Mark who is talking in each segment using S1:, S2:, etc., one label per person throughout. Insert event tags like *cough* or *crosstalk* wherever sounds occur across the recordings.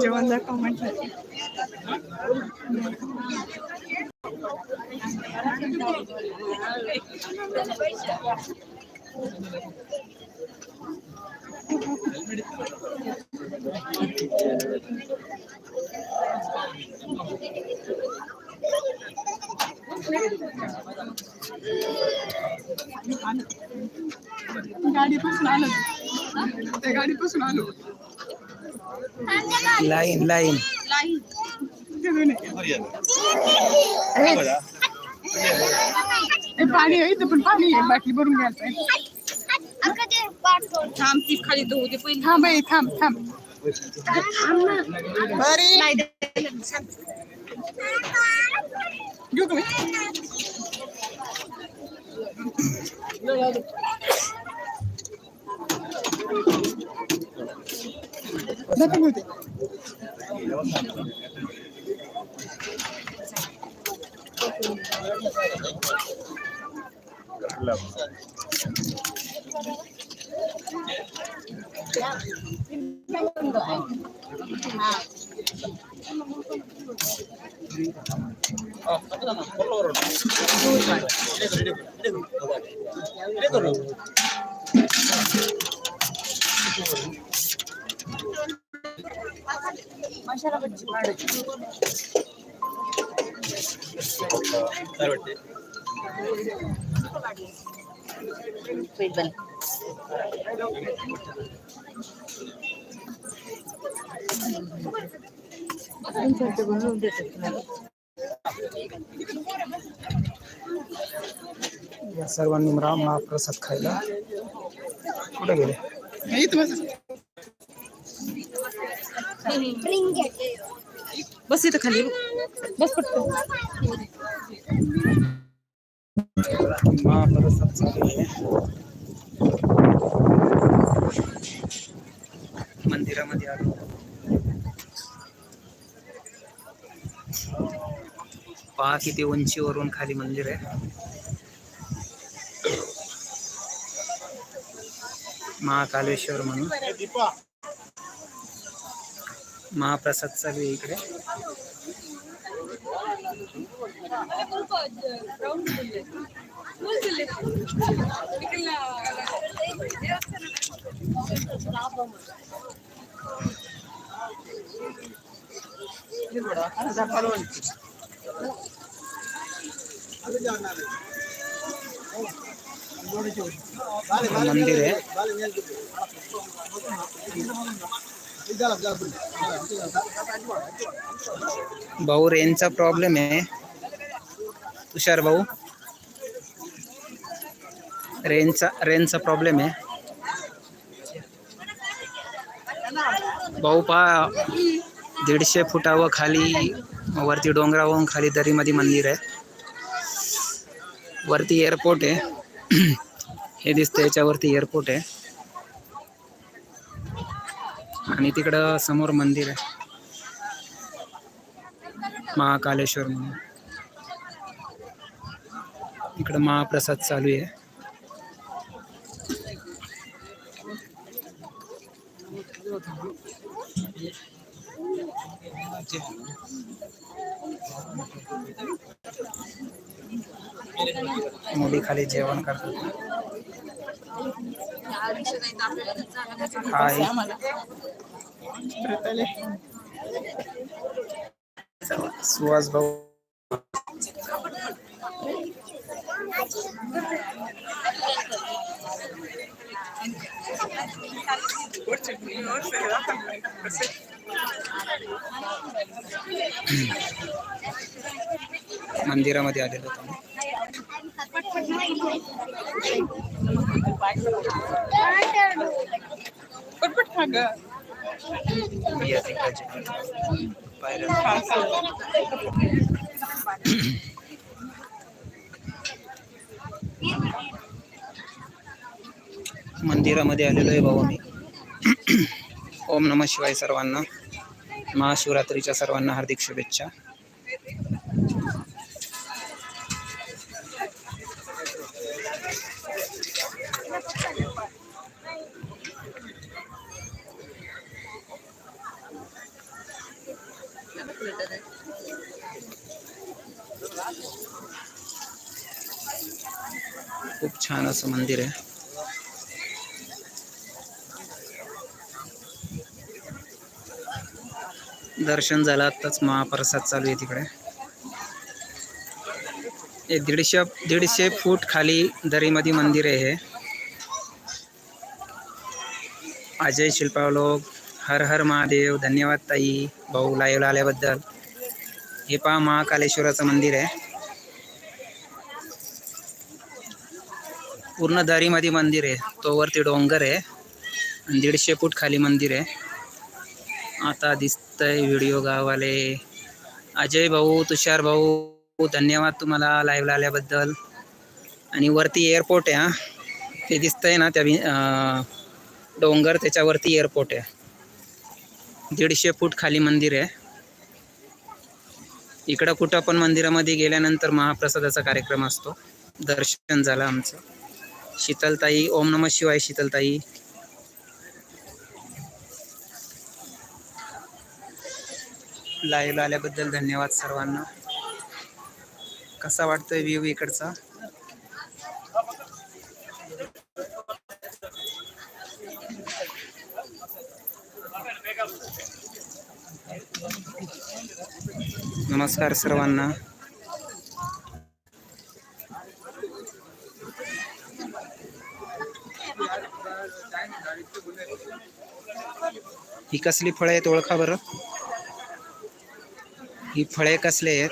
S1: जेवण दाखव गाडी गाडीपासून आलं. त्या गाडीपासून आलो
S2: लाईन लाईन.
S1: हे पाणी आहे इथं पण पाणी आहे. बाटली भरून घ्यायचं आहे.
S3: थांब ती खाली दे पहिले.
S1: थांब आहे थांब थांब. घेऊ का Nothing with it. Oh, itu orang. घेऊ ते.
S2: या सर्वांनी महाप्रसाद खायला कुठे गेले
S1: बस.
S3: इथं खाली. बस पटकन.
S2: मंदिरामध्ये आलो. पहा किती उंचीवरून खाली मंदिर आहे. महाकालेश्वर म्हणून. महाप्रसाद चालू आहे इकडे. मंदिर आहे. भाऊ रेंजचा प्रॉब्लेम आहे. तुषार भाऊ रेंजचा रेंजचा प्रॉब्लेम आहे. भाऊ पहा दीडशे फुटावर खाली वरती डोंगरावरून खाली दरीमध्ये मंदिर आहे. वरती एअरपोर्ट आहे. *clears throat* हे दिसतं याच्यावरती एअरपोर्ट आहे. आणि तिकडं समोर मंदिर आहे. महाकालेश्वर म्हणून. इकडं महाप्रसाद चालू आहे. मुली खाली जेवण करतात. हाय. सुहास भाऊ. मंदिरामध्ये आलेलो होतो मंदिरामध्ये आलेलो आहे भाऊ मी ओम नम शिवाय सर्वांना. महाशिवरात्रीच्या सर्वांना हार्दिक शुभेच्छा. खूप छान असं मंदिर आहे. दर्शन झालं आत्ताच महाप्रसाद चालू आहे तिकडे. हे दीडशे दीडशे फूट खाली दरीमध्ये मंदिर आहे हे. अजय शिल्पावलोक हर हर महादेव धन्यवाद ताई भाऊ लाईव्हला आल्याबद्दल. हे पहा महाकालेश्वराचं मंदिर आहे. पूर्ण दरीमध्ये मंदिर आहे. तो वरती डोंगर आहे. आणि दीडशे फूट खाली मंदिर आहे. आता दिसतंय व्हिडिओ गावाले. अजय भाऊ तुषार भाऊ धन्यवाद तुम्हाला लाईव्हला आल्याबद्दल. आणि वरती एअरपोर्ट आहे हां. ते दिसतंय ना त्या वि- डोंगर त्याच्यावरती एअरपोर्ट आहे. दीडशे फूट खाली मंदिर आहे. इकडं कुठं पण मंदिरामध्ये गेल्यानंतर महाप्रसादाचा कार्यक्रम असतो. दर्शन झालं आमचं. शीतलताई ओम नम शिवाय शीतलताई. लाईव्ह आल्याबद्दल धन्यवाद सर्वांना. कसा वाटतोय व्ह्यू इकडचा? नमस्कार सर्वांना. ही कसली फळं आहेत ओळखा बरं? ही फळे कसले आहेत?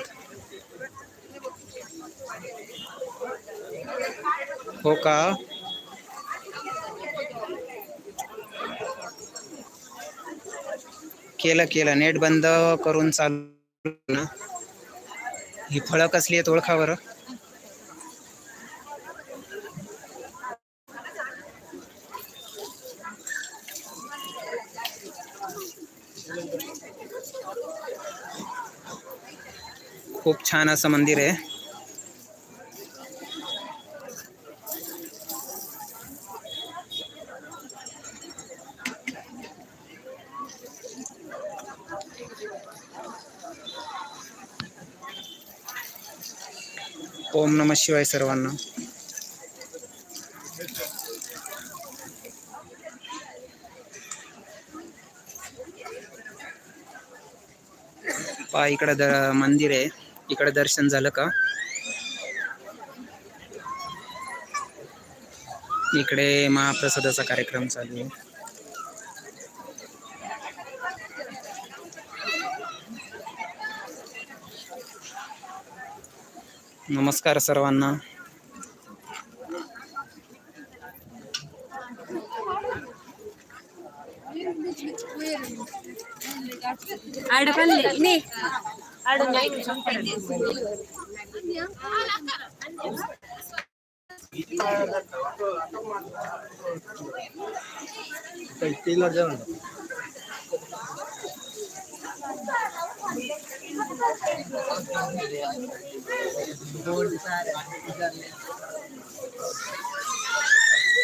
S2: हो का? केलं केलं. नेट बंद करून चालू ना. ही फळं कसली आहेत ओळखा बरं? खूप छान असं मंदिर आहे. ओम नम शिवाय सर्वांना. पा इकडं मंदिर आहे. इकडे दर्शन झालं का? इकडे महाप्रसादाचा कार्यक्रम चालू आहे. नमस्कार सर्वांना.
S3: अडकले नाही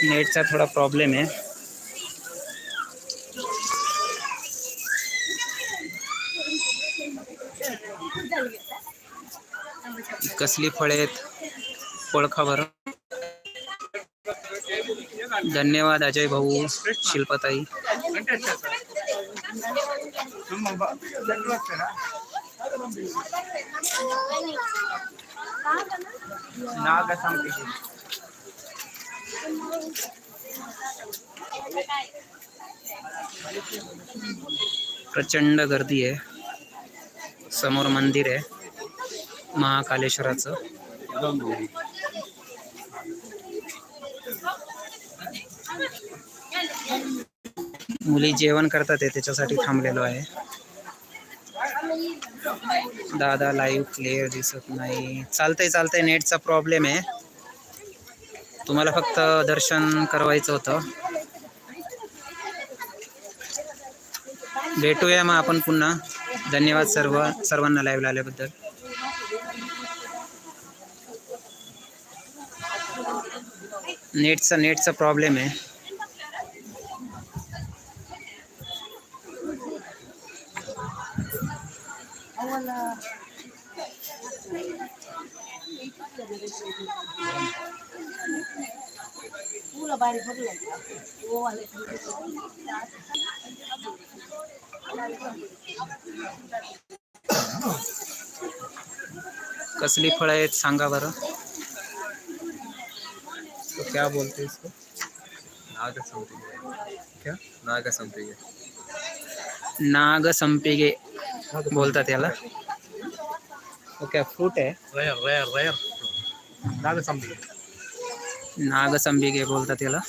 S2: नेटचा थोडा प्रॉब्लेम आहे कसली फळे आहेत? ओळखा बरं. धन्यवाद अजय भाऊ शिल्पताई. प्रचंड गर्दी आहे. समोर मंदिर आहे. महाकालेश्वराचं. मुली जेवण करतात ते त्याच्यासाठी थांबलेलो आहे. दादा लाईव्ह क्लिअर दिसत नाही. चालतंय चालतंय नेटचा प्रॉब्लेम आहे. तुम्हाला फक्त दर्शन करवायचं होतं. भेटूया मग आपण पुन्हा. धन्यवाद सर्व सर्वांना लाईव्ह आल्याबद्दल. नेटचा नेटचा प्रॉब्लेम आहे. कसली फळं आहेत सांगा बरं. क्या बोलते हैं इसको?
S4: नाग संपिगे क्या? नाग संपिगे
S2: नाग संपिगे बोलता थे ओके फ्रूट है?
S4: रेयर रेयर रेयर नाग संपिगे
S2: नाग संपिगे बोलता थे अला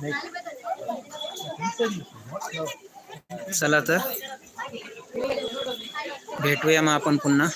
S2: Next. चला तर. भेटूया मग आपण पुन्हा.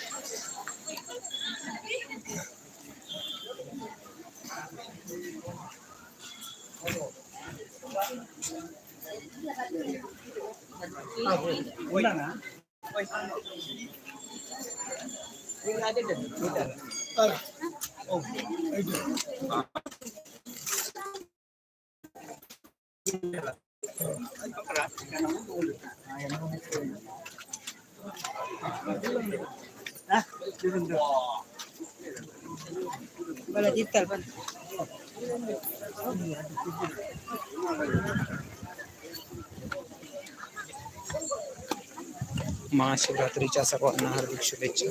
S2: महाशिवरात्रीच्या सर्वांना हार्दिक शुभेच्छा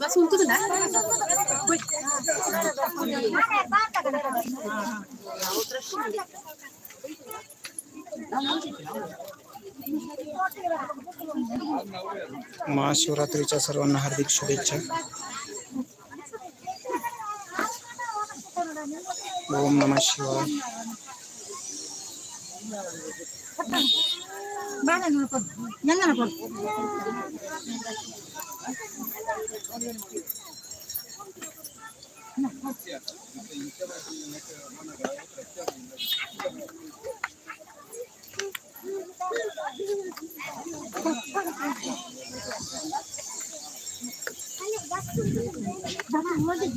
S2: बस उनको तो ना महाशिवरात्रीच्या सर्वांना हार्दिक शुभेच्छा ओम नम शिवाय बाळा বাবা আমাদের